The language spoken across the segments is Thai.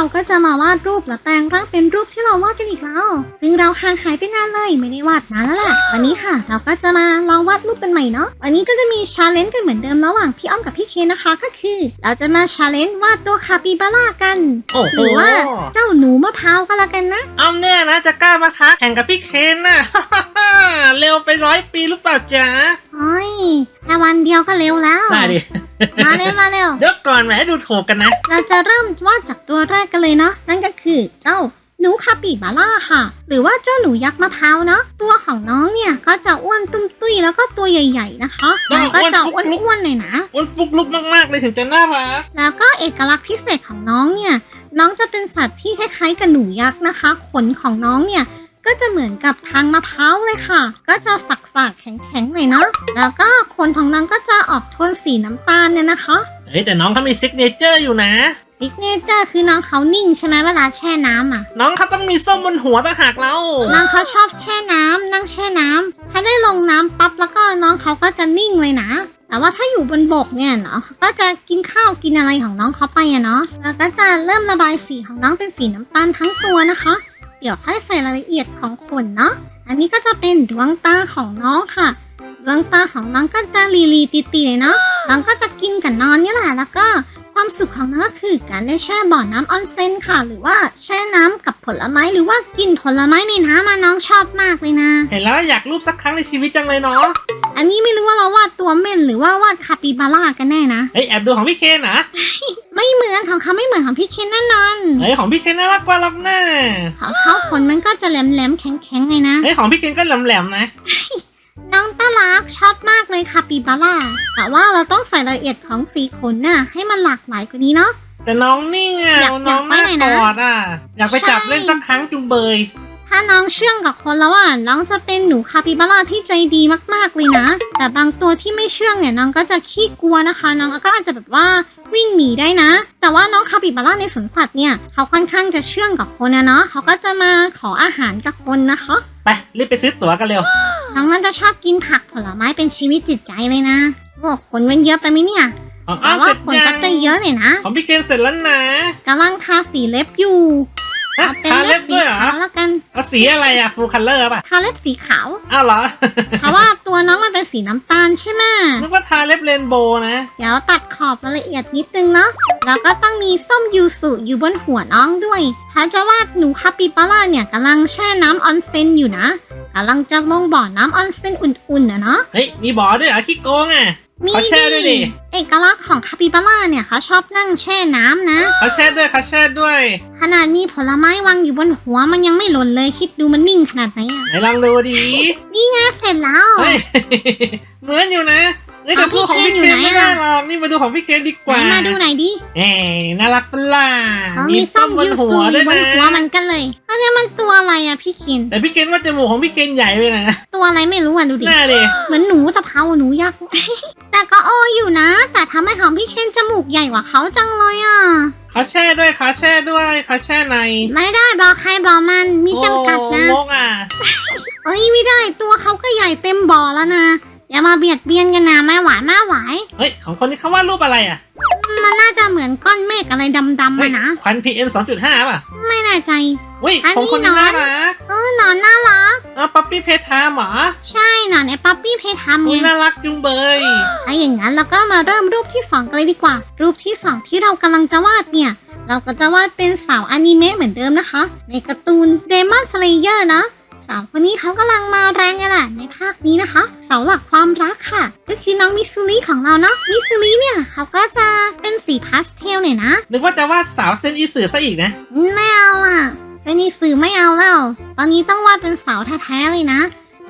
เราก็จะมาวาดรูปและแปลงร่างเป็นรูปที่เราวาดกันอีกแล้ว ซึ่งเราห่างหายไปนานเลยไม่ได้วาดนานแล้วแหละวันนี้ค่ะ เราก็จะมาลองวาดรูปกันใหม่เนาะวันนี้ก็จะมีชาเลนจ์กันเหมือนเดิมระหว่างพี่อ้อมกับพี่เคนนะคะก็คือ เราจะมาชาเลนจ์วาดตัวคาปิบาร่ากันโอ้โหหรือว่าเจ้าหนูมะพร้าวก็แล้วกันนะอ้อมเนี่ยนะจะกล้ามาท้าแข่งกับพี่เคนน่ะ เร็วไปร้อยปีหรือเปล่าจ๊ะโอ้ยแค่วันเดียวก็เร็วแล้วได้ดิ มาเร็วมาเร็วเดี๋ยวก่อนแหมดูถูกกันนะ เราจะเริ่มวาดจากตัวแรกกันเลยเนาะนั่นก็คือเจ้าหนูคาปิบาร่าค่ะ หรือว่าเจ้าหนูยักษ์มะพร้าวเนาะตัวของน้องเนี่ยก็จะอ้วนตุ้มตุ้ยแล้วก็ตัวใหญ่ ๆ นะคะน้องแล้วก็จะอ้อ้วนปุ๊กลุกวนๆหน่อยนะอ้วนฟุกลุกมากๆเลยถึงจะน่ารักแล้วก็เอกลักษณ์พิเศษของน้องเนี่ยน้องจะเป็นสัตว์ที่คล้ายๆกับหนูยักษ์นะคะ ขนของน้องเนี่ย ก็จะเหมือนกับทางมะพร้าวเลยค่ะ ก็จะสักๆแข็งๆหน่อยเนาะแล้วก็ขนของน้องก็จะออกโทนสีน้ำตาลเนี่ยนะคะเฮ้ยแต่น้องเขามีซิกเนเจอร์อยู่นะ ซิกเนเจอร์คือน้องเขานิ่งใช่ไหมเวลาแช่น้ำอะ น้องเขาต้องมีส้มบนหัวต่างหากเราน้องเขาชอบแช่น้ำนั่งแช่น้ำถ้าได้ลงน้ำปั๊บแล้วก็น้องเขาก็จะนิ่งเลยนะ แต่ว่าถ้าอยู่บนบกเนี่ยเนาะเขาก็จะกินข้าวกินอะไรของน้องเขาไปอะเนาะแล้วก็จะเริ่มระบายสีของน้องเป็นสีน้ำตาลทั้งตัวนะคะ เดี๋ยวค่อยใส่รายละเอียดของขนเนาะ อันนี้ก็จะเป็นดวงตาของน้องค่ะ ดวงตาของน้องก็จะลีลีตีตีๆเลยเนาะ น้องก็จะกินกับนอนนี่แหละ แล้วก็ความสุขของน้องก็คือการได้แช่บ่อน้ำออนเซ็นค่ะ หรือว่าแช่น้ำกับผลไม้หรือว่ากินผลไม้ในน้ำมาน้องชอบมากเลยนะ เห็นแล้วอยากรูปสักครั้งในชีวิตจังเลยเนาะ อันนี้ไม่รู้ว่าเราวาดตัวเม่นหรือว่าวาดคาปิบาร่ากันแน่นะ เฮ้ยแอบดูของพี่เคนนะ ไม่เหมือนของเขาไม่เหมือนของพี่เคนแน่นอนเฮ้ยของพี่เคนน่ารักกว่าหรอกนะของเขาขนมันก็จะแหลมๆแข็งๆไงนะเฮ้ยของพี่เคนก็แหลมๆนะน้องตาลักชอบมากเลยคาปิบาร่าแต่ว่าเราต้องใส่รายละเอียดของสีขนน่ะให้มันหลากหลายกว่านี้เนาะ แต่น้องนิ่งอะอยากน้องน่าอยากไปไหนกนะอดอะ อยากไปจับใช่เล่นสักครั้งจุงเบย ถ้าน้องเชื่องกับคนแล้วอะน้องจะเป็นหนูคาปิบาร่าที่ใจดีมากๆเลยนะ แต่บางตัวที่ไม่เชื่องเนี่ยน้องก็จะขี้กลัวนะคะ น้องก็อาจจะแบบว่าวิ่งหนีได้นะ แต่ว่าน้องคาปิบาร่าในสวนสัตว์เนี่ยเขาค่อนข้างจะเชื่องกับคนนะเนาะเขาก็จะมาขออาหารกับคนนะคะไปรีบไปซื้อตั๋วกันเร็ว น้องน่าจะชอบกินผักผลไม้เป็นชีวิตจิตใจเลยนะโอ้ขนมันเยอะไปไหมเนี่ยของอ้แต่อมว่าเสร็จขนยัก็งจะเยอะหน่อยนะของพี่เคนเสร็จแล้วนะกำลังทาสีเล็บอยู่ฮะ เอาเป็นทาเล็เล็บบสีด้วยเหรอ ขาวแล้วกันเอาสีอะไรอะฟูลคัลเลอร์ป่ะ ทาเล็บสีขาวอ้าวเหรอ เพราะว่าตัวน้องมันเป็นสีน้ำตาลใช่ไหมนึกว่าทาเล็บเรนโบว์นะ เดี๋ยวตัดขอบรายละเอียดนิดนึงเนาะแล้วก็ต้องมีส้มยูสุอยู่บนหัวน้องด้วยเขาจะวาดหนูคาปิบาร่าเนี่ยกำลังแช่น้ำออนเซ็นอยู่นะกำลังจะลงบ่อน้ำออนเซ็นอุ่นๆนะเนาะ เฮ้ย มีบอด้วยเหรอขี้โกงอะ มีขอแช่ด้วยดิเอกลักษณ์ของคาปิบาร่าเนี่ยเขาชอบนั่งแช่น้ำนะ เขาแช่ด้วยเขาแช่ด้วย ขนาดมีผลไม้วางอยู่บนหัวมันยังไม่หล่นเลยคิดดูมันนิ่งขนาดไหนอะไหนลองดูดีนี่ไงเสร็จแล้ว เฮ้ย เหมือนอยู่นะ เฮ้ยแต่สู้ของพี่เคนไม่ได้หรอกนี่มาดูของพี่เคนดีกไหนว่ามาดูหน่อยดิเอ้น่ารักปะล่ะเขามีส้มบนยูหัสุวอด้วยยู่บนนะหัวมันกันเลย อันนี้มันตัวอะไรอะพี่คินแต่พี่เคนว่าจมูกของพี่เคนใหญ่ไปหน่อยนะตัวอะไรไม่รู้อะดูดิ หน้าดิเหมือนหนูตะเภาหนูยักษ์ แต่ก็โออยู่นะ แต่ทำให้ของพี่เคนจมูกใหญ่กว่าเขาจังเลยอะเขาแช่ด้วยเขาแช่ด้วยเขาแช่ในไม่ได้บอกใครบอกมันมีจำกัดนะ โอ้งกอะ เอ้ยไม่ได้ตัวเขาก็ใหญ่เต็มบ่อแล้วนะ อย่ามาเบียดเบียนกันนะไม่ไหวไม่ไหวเฮ้ย ของคนนี้เขาวาดรูปอะไรอะมันน่าจะเหมือนก้อนเมฆอะไรดำๆเฮ้ยอะนะ ควัน PM 2.5 ป่ะไม่แน่ใจ อุ้ยอันนี้ของคนนี้หนอนน่ารักเออหนอนน่ารัก อ้าวป๊อปปี้เพทามเหรอใช่หนอนไอ้ป๊อปปี้เพทามอุ้ยไงน่ารักจุงเบยถ้าอย่างนั้นเราก็มาเริ่มรูปที่สองกันเลยดีกว่า รูปที่สองที่เรากำลังจะวาดเนี่ย เราก็จะวาดเป็นสาวอนิเมะเหมือนเดิมนะคะ ในการ์ตูน Demon Slayer นะ สาวคนนี้เขากำลังมาแรงไงล่ะในภาคนี้นะคะ เสาหลักความรักค่ะ ก็คือน้องมิสซูริของเราเนาะมิสซูริเนี่ยเขาก็จะเป็นสีพาสเทลหน่อยนะ นึกว่าจะวาดสาวเส้นอีสือซะอีกนะ ไม่เอาอะเซนิสือไม่เอาแล้ว ตอนนี้ต้องวาดเป็นเสาแท้ๆเลยนะ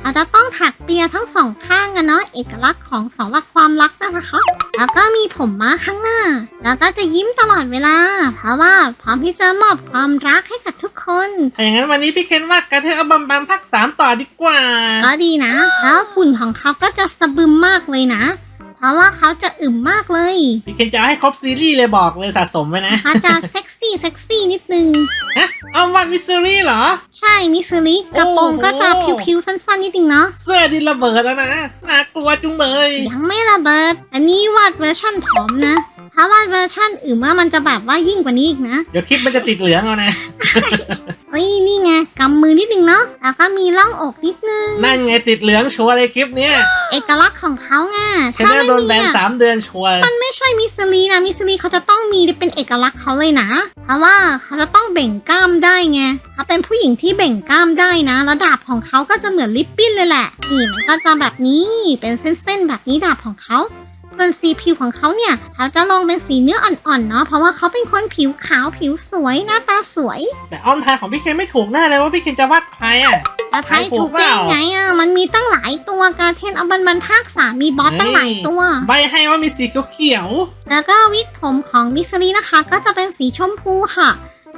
เราจะต้องถักเปียทั้งสองข้างกันเนาะเอกลักษณ์ของเสาหลักความรักนะคะ แล้วก็มีผมม้าข้างหน้า แล้วก็จะยิ้มตลอดเวลา เพราะว่าพร้อมที่จะมอบความรักให้กับทุก คนถ้าอย่างนั้นวันนี้พี่เคนวาดกระเทยเอาบัมบัมภาคสามต่อดีกว่า ก็ดีนะ แล้วหุ่นของเขาก็จะสะบึมมากเลยนะ เพราะว่าเขาจะอึมมากเลย พี่เคนจะเอาให้ครบซีรีส์เลยบอกเลยสะสมไว้นะเขาจะเซ็กซี่เซ็กซี่นิดนึง ฮะเอาวาดมิสซิรี่เหรอ ใช่มิสซิลิกระโปรงโอ้โหก็จะผิวๆสั้นๆนิดนึงเนาะ เสื้อดินระเบิดแล้วนะน่ากลัวจุงเบยยังไม่ระเบิด อันนี้วาดเวอร์ชั่นผอมนะ ถ้าวาดเวอร์ชันอื่นว่ามันจะแบบว่ายิ่งกว่านี้อีกนะ เดี๋ยวคลิปมันจะติดเหลืองเอานะเฮ้ยนี่ไงกำมือนิดนึงเนาะแล้วก็มีร่องอกนิดนึง นั่นไงติดเหลืองชัวร์เลยคลิปเนี้ยเอกลักษณ์ของเขาไงชแนลโดนแบนอะสามเดือนชัวร์มันไม่ใช่มิสซิลีนะมิสซิลีเขาจะต้องมีเป็นเอกลักษณ์เขาเลยนะ เพราะว่าเขาจะต้องเบ่งกล้ามได้ไงเขาเป็นผู้หญิงที่เบ่งกล้ามได้นะแล้วดาบของเขาก็จะเหมือนลิปปิ้นเลยแหละนี่มันก็จะแบบนี้เป็นเส้นๆแบบนี้ดาบของเขา ส่วนสีผิวของเขาเนี่ยเขาจะลงเป็นสีเนื้ออ่อนๆเนาะเพราะว่าเขาเป็นคนผิวขาวผิวสวยหน้าตาสวย แต่อ้อมทายของพี่เคนไม่ถูกแน่เลยว่าพี่เคนจะวาดใครอะ แล้วไทยถูถูกกเปได้ล่าไงอะมันมีตั้งหลายตัวการเทนเอาบันบันภาคสามมีบอสตั้งหลายตัวใบให้ว่ามีสีเขียวแล้วก็วิกผมของมิสซิลีนะคะ ก็จะเป็นสีชมพูค่ะ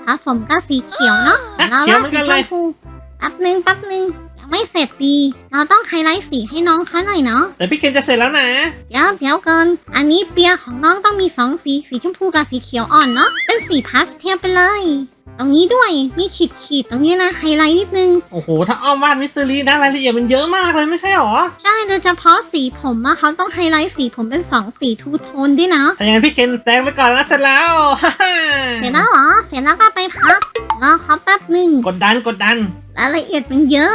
ผสมกับสีเขียวเนาะๆอะแล้วเขียววาเหดมือนสีกันชเลยมพูแป๊บนึงแป๊บนึงยัง ไม่เสร็จดี เราต้องไฮไลท์สีให้น้องเขาหน่อยเนาะ แต่พี่เคนจะเสร็จแล้วนะ เดี๋ยวเดี๋ยวเกิน อันนี้เปียของน้องต้องมีสองสี สีชมพูกับสีเขียวอ่อนเนาะ เป็นสีพาสเทลไปเลย ตรงนี้ด้วยมีขีดขีดๆตรงนี้นะไฮไลท์นิดนึง โอ้โห ถ้าอ้อมวาดมิสซิลีนะรายละเอียดมันเยอะมากเลยไม่ใช่หรอ ใช่โดยเฉพาะสีผมอะเขาต้องไฮไลท์สีผมเป็นสองสีทูโทนด้วยนะถ้าอย่างนั้นพี่เคนแจ้งไปก่อนนะเสร็จแล้วฮ่าฮ่าเสร็จแล้วเหรอเสร็จแล้วก็ไปพักรอเขาแป๊บหนึ่งกดดันกดดัน รายละเอียดมันเยอะ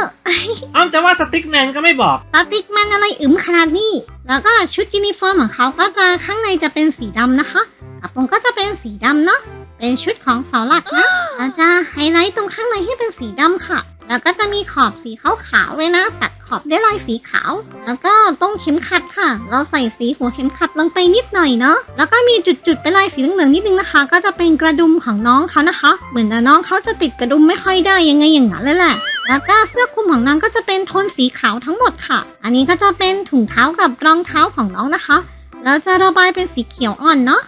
อ้อมจะวาดสติ๊กแมนก็ไม่บอกสติ๊กมันอะไรอึมขนาดนี้ แล้วก็ชุดยูนิฟอร์มของเขาก็จะข้างในจะเป็นสีดำนะคะกระโปรงก็จะเป็นสีดำเนาะ เป็นชุดของเสาหลักนะเราจะไฮไลท์ตรงข้างในให้เป็นสีดำค่ะ แล้วก็จะมีขอบสีขาวๆไว้นะ ตัดขอบด้วยลายสีขาว แล้วก็ตรงเข็มขัดค่ะ เราใส่สีหัวเข็มขัดลงไปนิดหน่อยเนาะ แล้วก็มีจุดๆเป็นลายสีเหลืองๆนิดนึงนะคะ ก็จะเป็นกระดุมของน้องเขานะคะ เหมือนน้องเขาจะติดกระดุมไม่ค่อยได้ยังไงอย่างนั้นเลยแหละแล้วก็เสื้อคลุมของน้องก็จะเป็นโทนสีขาวทั้งหมดค่ะ อันนี้ก็จะเป็นถุงเท้ากับรองเท้าของน้องนะคะ แล้วจะระบายเป็นสีเขียวอ่อนเนาะ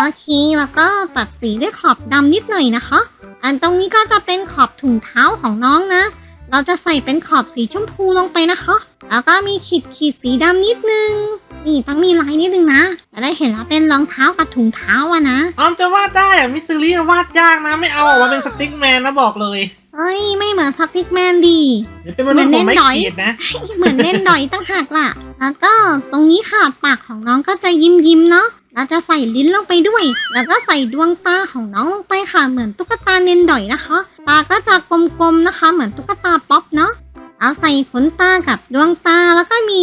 โอเค แล้วก็ตัดสีด้วยขอบดำนิดหน่อยนะคะ อันตรงนี้ก็จะเป็นขอบถุงเท้าของน้องนะ เราจะใส่เป็นขอบสีชมพูลงไปนะคะ แล้วก็มีขีดขีดสีดำนิดนึง นี่ต้องมีลายนิดนึงนะ จะได้เห็นว่าเป็นรองเท้ากับถุงเท้าอะนะอ้อมจะวาดได้อะมิสซิลีวาดยากนะ ไม่เอาออกมาเป็นสติ๊กแมนนะบอกเลยเอ้ย ไม่เหมือนสติ๊กแมนดี เดี๋ยวเป็นมนุษย์ผมไม่ขีดนะ เหมือนเล่นดอยตั้งหากล่ะ แล้วก็ตรงนี้ค่ะปากของน้องก็จะยิ้มยิ้มๆเนาะ เราจะใส่ลิ้นลงไปด้วย แล้วก็ใส่ดวงตาของน้องลงไปค่ะ เหมือนตุ๊กตาเนนดอยนะคะ ตาก็จะกลมๆนะคะ เหมือนตุ๊กตาป๊อปเนาะ เอาใส่ขนตากับดวงตาแล้วก็มี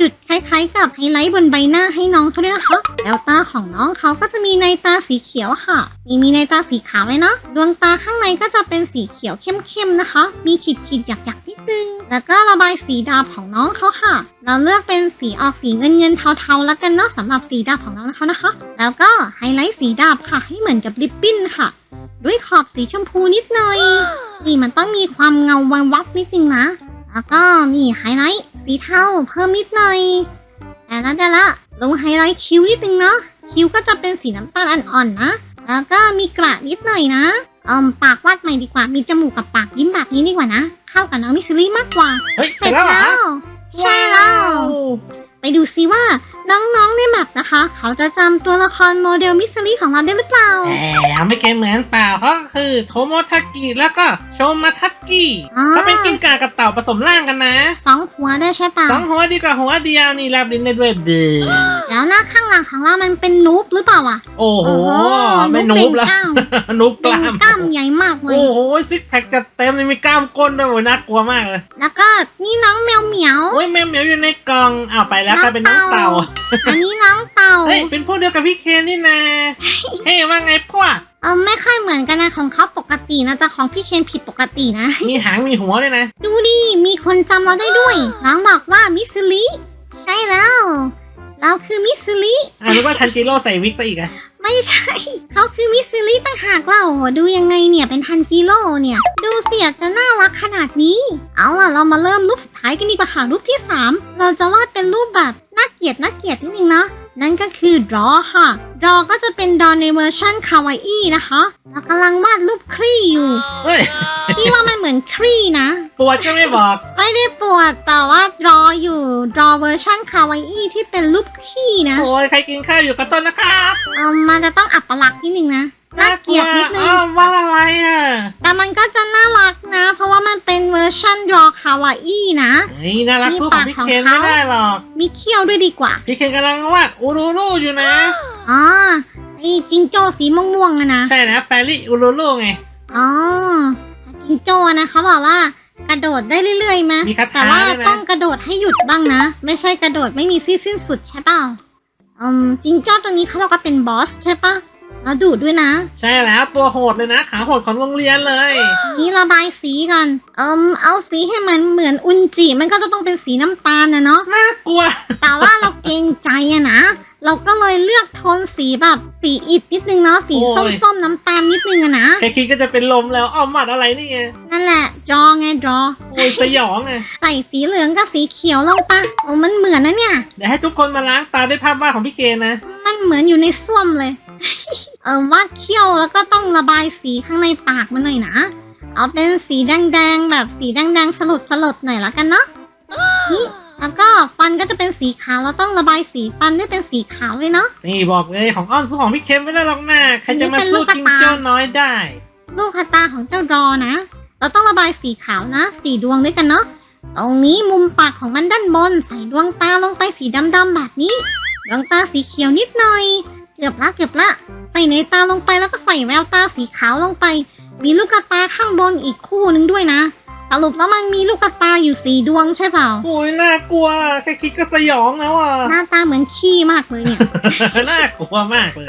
จุดๆคล้ายๆ กับไฮไลท์บนใบหน้าให้น้องเขาด้วยนะคะแล้วตาของน้องเขาก็จะมีในตาสีเขียวค่ะ มีมีในตาสีขาวไว้เนาะดวงตาข้างในก็จะเป็นสีเขียวเข้มๆนะคะ มีขีดๆหยักๆนิดนึงแล้วก็ระบายสีดาบของน้องเขาค่ะ เราเลือกเป็นสีออกสีเงินเงินๆเทาๆแล้วกันเนาะสำหรับสีดาบของน้องเขานะคะ แล้วก็ไฮไลท์สีดาบค่ะให้เหมือนกับลิปปิ้นค่ะ ด้วยขอบสีชมพูนิดหน่อย นี่มันต้องมีความเงาวับวับนิดนึงนะ แล้วก็นี่ไฮไลท์สีเทาเพิ่มนิดหน่อยแต่ละแต่ละลงไฮไลท์คิ้วนิดนึงเนาะคิ้วก็จะเป็นสีน้ำตาลอ่อนๆนะ แล้วก็มีกระนิดหน่อยนะเอมปากวาดใหม่ดีกว่า มีจมูกกับปากยิ้มแบบนี้ดีกว่านะ เข้ากับน้องมิสซิลี่มากกว่าเฮ้ยเสร็จแล้วเหรอใช่แล้ว ไปดูซิว่า น้องๆในแมปนะคะ เขาจะจำตัวละครโมเดลมิสซิลี่ของเราได้หรือเปล่า แหมไม่เกมเหมือนเปล่าเขาก็คือโทโมทากิแล้วก็โชมาทักกิอ่าเขาเป็นกิ้งก่ากับเต่าผสมร่างกันนะสองหัวด้วยใช่เปล่าสองหัวดีกว่าหัวเดียวนี่แลบลิ้นได้ด้วยเดือแล้วหน้าข้างหลังของเรามันเป็นนูบหรือเปล่าอะโอ้โห ไม่นูนูบบแล้ว เป็นกล้ามนูบกเป็นล้ามกล้ามใหญ่มากเลย โอ้โหซิกแพคจะเต็มเลยมีกล้ามก้นด้วยโอ้ยน่ากลัวมากเลยแล้วก็นี่น้องแมวเหมียว โอ้ยแมวเหมียวอยู่ในกล่องอ้าวไปแล้วกลายเป็นน้องเต่าอันนี้น้องเต่า เฮ้ย เป็นพวกเดียวกับพี่เคนนี่นะ เฮ้ยว่าไงพวก เออไม่ค่อยเหมือนกันนะของเขาปกตินะแต่ของพี่เคนผิดปกตินะ มีหางมีหัวด้วยนะ ดูดิ มีคนจำเราได้ด้วย น้องบอกว่ามิสซิลิ ใช่แล้ว เราคือมิสซิลิ อ่านึกว่าทันจิโร่ใส่วิกซะอีกอะไม่ใช่ เขาคือมิสซิลิต่างหากเราดูยังไงเนี่ยเป็นทันจิโร่เนี่ย ดูเสียจะน่ารักขนาดนี้ เอาล่ะเรามาเริ่มรูปสุดท้ายกันดีกว่าค่ะรูปที่ 3 เราจะวาดเป็นรูปแบบ น่าเกลียดน่าเกลียดนิดนึงนะนั่นก็คือ draw ค่ะ draw ก็จะเป็น draw ในเวอร์ชันคาวาอินะคะเรากำลังวาดรูปครี่อยู่เฮ้ยพี่ว่ามันเหมือนครี่นะ ปวดก็ไม่บอก ไม่ได้ปวดแต่ว่า draw อยู่ draw เวอร์ชันคาวาอิที่เป็นรูปขี้นะ โอ้ยใครกินข้าวอยู่กับต้นนะครับเออมันจะต้องอับปลักษณ์นิดนึงนะ น่าเกลียดนิดนึงอ้าวว่าอะไรอะ แต่มันก็จะน่ารักนะ เพราะว่ามันเป็นเวอร์ชันรอคาวาอี้นะเฮ้ยน่ารักสู้ของพี่เคนมีปากของเขาไม่ได้หรอก มีเขี้ยวด้วยดีกว่า พี่เคนกำลังวาดอูรูรูอยู่นะ อ๋อไอ้จิงโจ้สีม่วงๆอะนะ ใช่นะแฟรี่อูรูรูไง อ๋อ จิงโจ้นะเขาบอกว่ากระโดดได้เรื่อยๆไหมมีคาถาแต่ว่าด้วยนะต้องกระโดดให้หยุดบ้างนะ ไม่ใช่กระโดดไม่มีที่สิ้นสุดใช่เปล่าอืมจิงโจ้ตัวนี้เขาบอกว่าเป็นบอสใช่ปะ แล้วดูดด้วยนะ ใช่แล้วตัวโหดเลยนะ ขาโหดของโรงเรียนเลย นี่ระบายสีกันเอิมเอาสีให้มันเหมือนอุนจิมันก็จะต้องเป็นสีน้ำตาลนะเนาะ น่ากลัว แต่ว่าเราเกรงใจอะนะ เราก็เลยเลือกโทนสีแบบสีอิดนิดนึงเนาะ สีโอ้ย ส้มๆน้ำตาลนิดนึงอะนะ แค่คิดก็จะเป็นลมแล้วเอาหมัดอะไรนี่ไงนั่นแหละดรอไงดรอโอ้ยสยองไงใส่สีเหลืองกับสีเขียวลงปะโอ้มันเหมือนนะเนี่ย เดี๋ยวให้ทุกคนมาล้างตาด้วยภาพวาดของพี่เคนนะ มันเหมือนอยู่ในส้วมเลย เออวาดเขี้ยวแล้วก็ต้องระบายสีข้างในปากมันหน่อยนะ เอาเป็นสีแดงๆแบบสีแดงๆสลดสลดๆหน่อยละกันเนาะนี่แล้วก็ฟันก็จะเป็นสีขาวเราต้องระบายสีฟันให้เป็นสีขาวเลยเนาะนี่บอกเลยของอ้อมสู้ของพี่เคนไม่ได้หรอกนะใครจะมาสู้อันจินี้งเป็นลูกกระตาโจ้น้อยได้ ลูกคาตาของเจ้ารอนะ เราต้องระบายสีขาวนะสีดวงด้วยกันเนาะตรงนี้มุมปากของมันด้านบน ใส่ดวงตาลงไปสีดำๆแบบนี้ ดวงตาสีเขียวนิดหน่อย เกือบละเกือบละ ใส่ในตาลงไปแล้วก็ใส่แววตาสีขาวลงไป มีลูกตาข้างบนอีกคู่หนึ่งด้วยนะสรุปแล้วมันมีลูกตาอยู่สีดวงใช่เปล่าโอ้ยน่ากลัวแค่คิดก็สยองแล้วอะหน้าตาเหมือนขี้มากเลยเนี่ย น่ากลัวมากเลย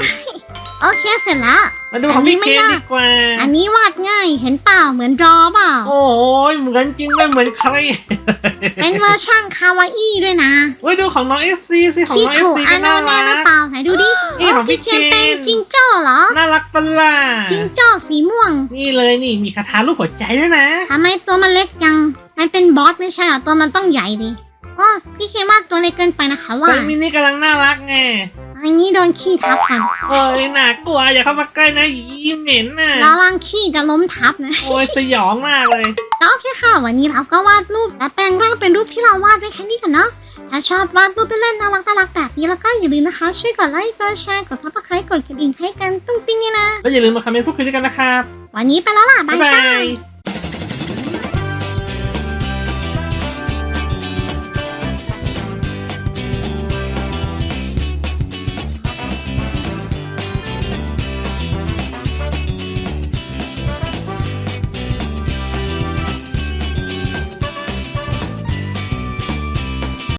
โอเคเสร็จละมาดูของพี่เคนดีกว่า อันนี้วาดง่ายเห็นเปล่าเหมือนรอเปล่าโอ้ยเหมือนจริงไม่เหมือนใครเป็นเวอร์ชั่นคาวาอี้ด้วยนะเว้ยดูของน้องเอฟซีสิของพี่น้องเอฟถูกซีอัก็นโนน่าแน่รัหรือกเปล่าไหนดูดินี่ของพี่เคนเป็นเคนจิงโจ้เหรอ น่ารักปะล่ะจิงโจ้สีม่วง นี่เลยนี่มีคาถารูปหัวใจด้วยนะทำไมตัวมันเล็กจัง มันเป็นบอสไม่ใช่เหรอตัวมันต้องใหญ่ดิก็พี่เคนว่าตัวเล็กเกินไปนะคะว่าไซมินี่กำลังน่ารักไง อันนี้โดนขี้ทับกันโอ้ยน่ากลัวอย่าเข้ามาใกล้นะยี่เหม็นน่ะระวังขี้จะล้มทับนะโอ้ยสยองมากเลยก็โอเคค่ะ วันนี้เราก็วาดรูปและแปลงร่างเป็นรูปที่เราวาดไว้แค่นี้กันเนาะถ้าชอบวาดรูปเล่นๆน่ารักน่ารักแบบนี้แล้วก็อย่าลืมนะคะ ช่วยกดไลค์กดแชร์กดซับสไครต์กดกระดิ่งให้กันตุ้งติ้งเนี่ยนะแล้วอย่าลืมมาคอมเมนต์พูดคุยด้วยกันนะครับวันนี้ไปแล้วล่ะบ๊าบ๊ายยบาบายย